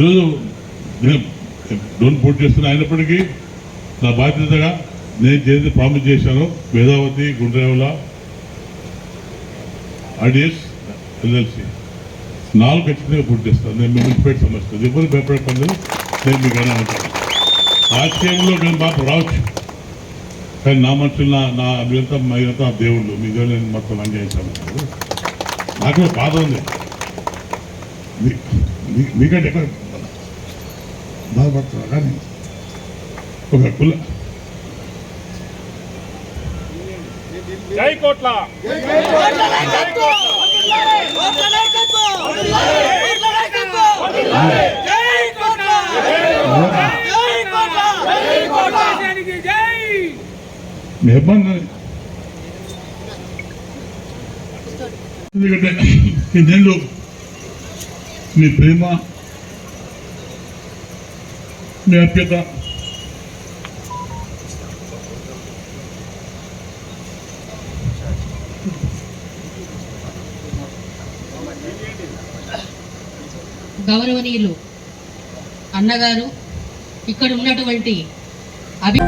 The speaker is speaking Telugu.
ఈరోజు నేను లోన్ పోటీ చేస్తున్నా అయినప్పటికీ నా బాధ్యతగా నేను చేసి ప్రామిస్ చేశాను. Vedavathi Gundrevula RDS LLC. నాలుగు ఖచ్చితంగా పూర్తి చేస్తాను. నేను మిమ్మల్ని పేరు సమస్య ఎవరు భయపడకండి. నేను మీకు అనే ఉంటాను రాజకీయంలో నేను మాకు రావచ్చు. కానీ నా మనుషులు నా నా మీరంతా మీరంతా దేవుళ్ళు. మీ దేవుడు నేను మొత్తం అన్యాయం నాకు బాధ ఉంది. మీకంటే ఎక్కువ బాధపడుతున్నా కానీ ఒక కుల జై కోట్ల. ఇబ్బంది ఎందుకంటే నేను మీ ప్రేమ మీ గౌరవనీయులు అన్నగారు ఇక్కడ ఉన్నటువంటి అభి